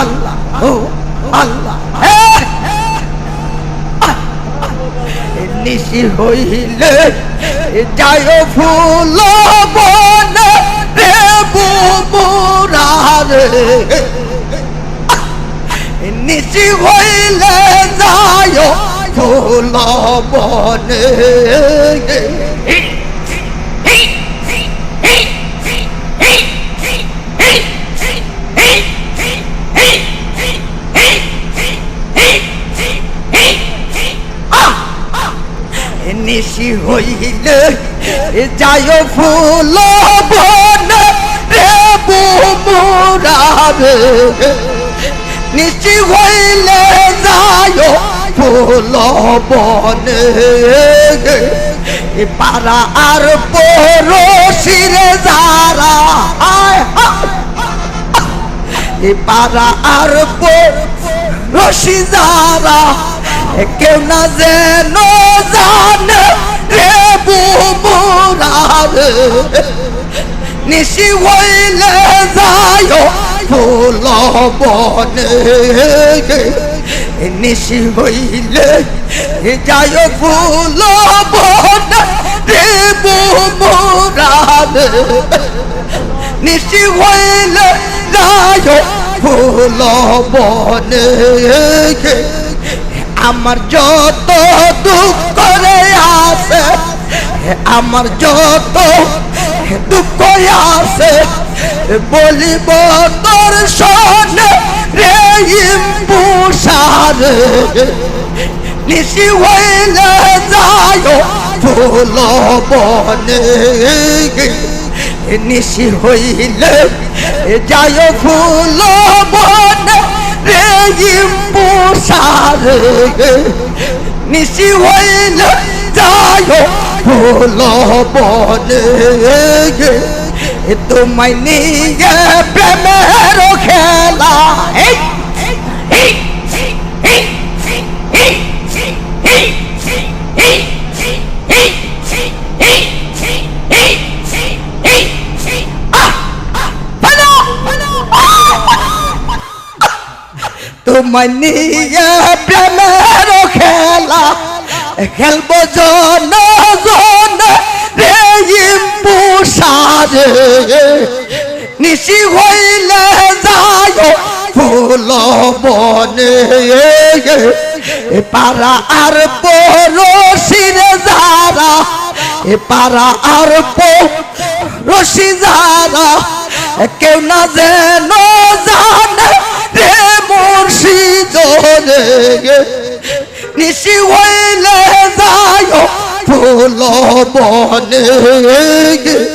আল্লাহ, ও আল্লাহ নিশি হইলে যায় ফুল বনে রে বুমুরারে নিশি হইলে যায় ফুল বনে। নিশি হইলে যায় ফুল বনে রে বুমুরারে। নিশি হইলে যায় ফুল বনে পাড়া আর পড়শিরে যারা পাড়া আর রশি যারা কেউ না যেন নিশি হইলে যায় ফুল বনে নিশি হইলে যায় ফুল বনে রে বুমুরারে নিশি হইলে যায় ফুল বনে আমার যত দুঃখ আমার যত দুঃখ আছে বলিব তোর শোনে রে ইম্পুষার নিশি হইলে যায় ফুল বনে। নিশি হইলে যায় ফুল বনে রে ইম্পুষার নিশি হইলে যায় ফুল বনে তোমায় নিয়ে প্রেমের খেলা তোমায় নিয়ে প্রেমের খেলা খেলব জন জন রে ইম্পুষারে নিশি হইলে যায় ফুল বনে। পাড়া আর পড়শিরে যারা, এ পাড়া আর পড়শি যারা, কেউ না যেন হইলে যায় ফুল বনে